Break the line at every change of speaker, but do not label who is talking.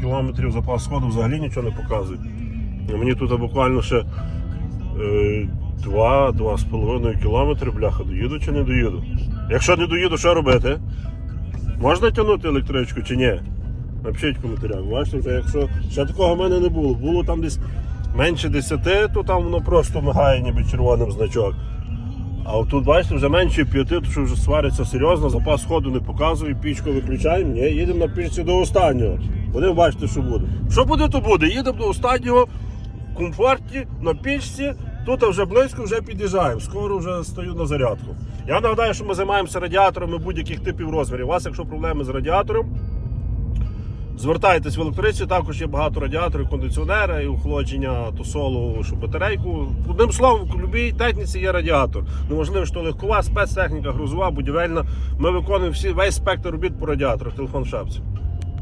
Кілометрів запас ходу взагалі нічого не показує. Мені тут буквально ще е, 2-2,5 кілометри, бляха, доїду чи не доїду. Якщо не доїду, що робити? Можна тягнути електричку чи ні? Напишіть в коментарях. Бачите, вже якщо ще такого в мене не було. Було там десь менше 10, то там воно просто мигає ніби червоним значок. А от тут, бачите, вже менше 5, то що вже свариться серйозно, запас ходу не показує, пічку виключаємо. Ні, їдемо на пічці до останнього. Будемо бачити, що буде. Що буде, то буде. Їдемо до останнього в комфорті, на пічці. Тут вже близько вже під'їжджаємо. Скоро вже стою на зарядку. Я нагадаю, що ми займаємося радіаторами будь-яких типів розмірів. У вас, якщо проблеми з радіатором, Звертайтесь в електриці, також є багато радіаторів, кондиціонера і охолодження тусолу, що батарейку. Одним словом, в будь-якій техніці є радіатор. Неможливо, що легкова, спецтехніка, грузова, будівельна. Ми виконуємо всі, весь спектр робіт по радіаторах. Телефон в шапці.